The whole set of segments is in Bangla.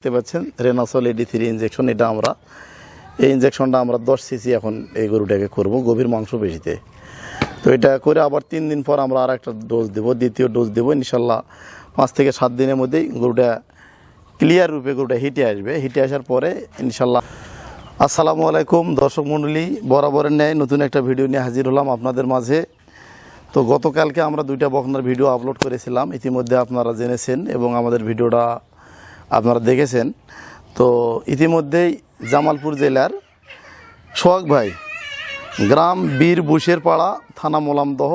দেখতে পাচ্ছেন রেনাসল এডি থ্রি ইঞ্জেকশন এটা আমরা। এই ইঞ্জেকশনটা আমরা দশ সিসি এখন এই গরুটাকে করব, গভীর মাংস পেশিতে তো এটা করে আবার তিন দিন পর আমরা আর একটা ডোজ দেব, দ্বিতীয় ডোজ দেবো, ইনশাল্লাহ পাঁচ থেকে সাত দিনের মধ্যেই গরুটা ক্লিয়ার রূপে গরুটা হিটে আসবে। হিটে আসার পরে ইনশাল্লাহ। আসসালামু আলাইকুম দর্শক মণ্ডলী, বরাবরের ন্যায় নতুন একটা ভিডিও নিয়ে হাজির হলাম আপনাদের মাঝে। তো গতকালকে আমরা দুইটা বকনার ভিডিও আপলোড করেছিলাম, ইতিমধ্যে আপনারা জেনেছেন এবং আমাদের ভিডিওটা আপনারা দেখেছেন। তো ইতিমধ্যেই জামালপুর জেলার সোহাগ ভাই, গ্রাম বীর বুশের পাড়া থানা মোলামদহ,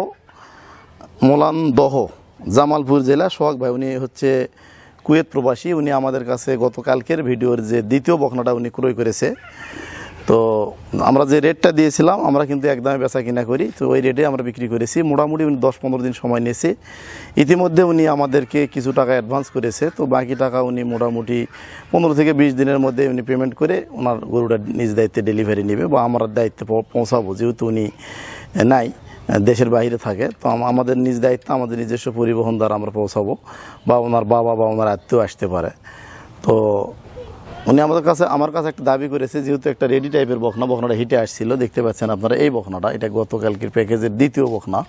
মোলানদহ, জামালপুর জেলা সোহাগ ভাই, উনি হচ্ছে কুয়েত প্রবাসী। উনি আমাদের কাছে গতকালকের ভিডিওর যে দ্বিতীয় বখনাটা উনি ক্রয় করেছে তো আমরা যে রেটটা দিয়েছিলাম, আমরা কিন্তু একদমই বেচা কিনা করি। তো ওই রেটে আমরা বিক্রি করেছি। মোটামুটি উনি দশ পনেরো দিন সময় নিয়েছে। ইতিমধ্যে উনি আমাদেরকে কিছু টাকা অ্যাডভান্স করেছে। তো বাকি টাকা উনি মোটামুটি পনেরো থেকে বিশ দিনের মধ্যে উনি পেমেন্ট করে ওনার গরুটা নিজ দায়িত্বে ডেলিভারি নেবে বা আমার দায়িত্বে পৌঁছাবো, যেহেতু উনি নাই, দেশের বাইরে থাকে। তো আমাদের নিজ দায়িত্ব, আমাদের নিজস্ব পরিবহন দ্বারা আমরা পৌঁছাবো বা ওনার বাবা বা ওনার আত্মীয় আসতে পারে। তো উনি আমাদের কাছে আমার কাছে একটা দাবি করেছে, যেহেতু একটা রেডি টাইপের বখনা, বখনাটা হিটে আসছিল, দেখতে পাচ্ছেন আপনারা এই বখনাটা। এটা গতকালকের প্যাকেজের দ্বিতীয় বখনা।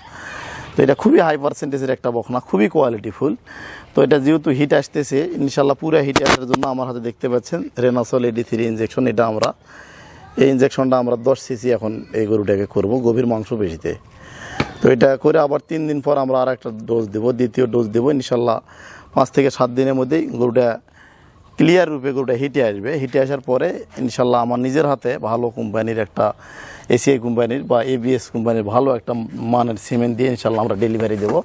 তো এটা খুবই হাই পার্সেন্টেজের একটা বখনা, খুবই কোয়ালিটিফুল তো এটা যেহেতু হিট আসতেছে ইনশাল্লাহ পুরো হিটে আসার জন্য আমার হাতে দেখতে পাচ্ছেন রেনাসল এডি থ্রি ইঞ্জেকশন এটা আমরা এই ইঞ্জেকশনটা আমরা দশ সিসি এখন এই গরুটাকে করব, গভীর মাংস বেশিতে তো এটা করে আবার তিন দিন পর আমরা আর একটা ডোজ দেবো, দ্বিতীয় ডোজ দেবো ইনশাল্লাহ পাঁচ থেকে সাত দিনের মধ্যেই গরুটা ক্লিয়ার রূপে গরুটা হিটে আসবে। হিটে আসার পরে ইনশাল্লাহ আমার নিজের হাতে ভালো কোম্পানির একটা এসিআই কোম্পানির বা এবিএস কোম্পানির ভালো একটা মানের সিমেন্ট দিয়ে ইনশাল্লাহ আমরা ডেলিভারি দেবো।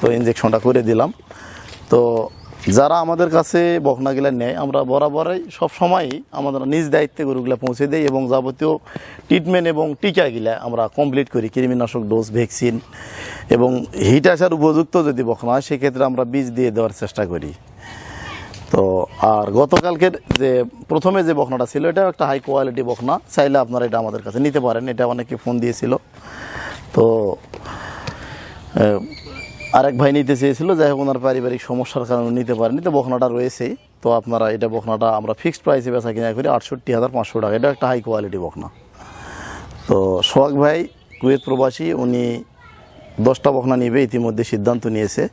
তো ইঞ্জেকশনটা করে দিলাম। তো যারা আমাদের কাছে বখনাগুলা নেয়, আমরা বরাবরই সব সময়ই আমাদের নিজ দায়িত্বে গরুগুলা পৌঁছে দিই এবং যাবতীয় ট্রিটমেন্ট এবং টিকাগুলা আমরা কমপ্লিট করি। কৃমিনাশক ডোজ ভ্যাকসিন এবং হিট আসার উপযুক্ত যদি বখনা হয়, সেক্ষেত্রে আমরা বীজ দিয়ে দেওয়ার চেষ্টা করি। তো আর গতকালকের যে প্রথমে যে বখনাটা ছিল এটা একটা হাই কোয়ালিটি বখনা চাইলে আপনারা এটা আমাদের কাছে নিতে পারেন। এটা অনেকে ফোন দিয়েছিল। তো আরেক ভাই নিতে চেয়েছিল। যাই হোক, ওনার পারিবারিক সমস্যার কারণে নিতে পারেনি। তো বখনাটা রয়েছেই তো আপনারা এটা বখনাটা আমরা ফিক্সড প্রাইসে বেচা কিনা করি, আটষট্টি হাজার পাঁচশো টাকা। এটা একটা হাই কোয়ালিটি বখনা তো সোহাগ ভাই, কুয়েত প্রবাসী, উনি দশটা বখনা নিবে, ইতিমধ্যে সিদ্ধান্ত নিয়েছে।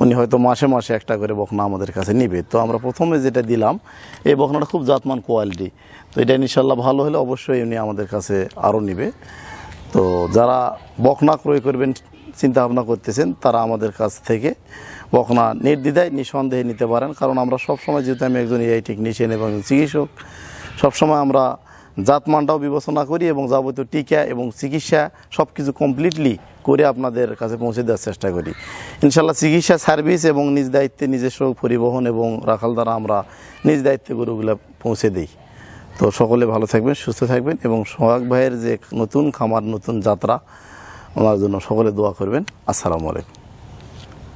উনি হয়তো মাসে মাসে একটা করে বখনা আমাদের কাছে নিবে। তো আমরা প্রথমে যেটা দিলাম, এই বখনাটা খুব জাতমান কোয়ালিটি। তো এটা ইনশাল্লাহ ভালো হলে অবশ্যই উনি আমাদের কাছে আরও নিবে। তো যারা বখনা ক্রয় করবেন চিন্তা ভাবনা করতেছেন, তারা আমাদের কাছ থেকে বখনা নির্দ্বিধায়, নিঃসন্দেহে নিতে পারেন। কারণ আমরা সবসময় যেহেতু আমি একজন এআই টেকনিশিয়ান এবং চিকিৎসক, সবসময় আমরা জাতমানটাও বিবেচনা করি এবং যাবতীয় টিকা এবং চিকিৎসা সব কিছু কমপ্লিটলি করে আপনাদের কাছে পৌঁছে দেওয়ার চেষ্টা করি। ইনশাল্লাহ চিকিৎসা সার্ভিস এবং নিজ দায়িত্বে নিজস্ব পরিবহন এবং রাখাল দ্বারা আমরা নিজ দায়িত্বে গরুগুলো পৌঁছে দিই। তো সকলে ভালো থাকবেন, সুস্থ থাকবেন এবং সোহাগ ভাইয়ের যে নতুন খামার, নতুন যাত্রা, ওনার জন্য সকলে দোয়া করবেন। আসসালামু আলাইকুম।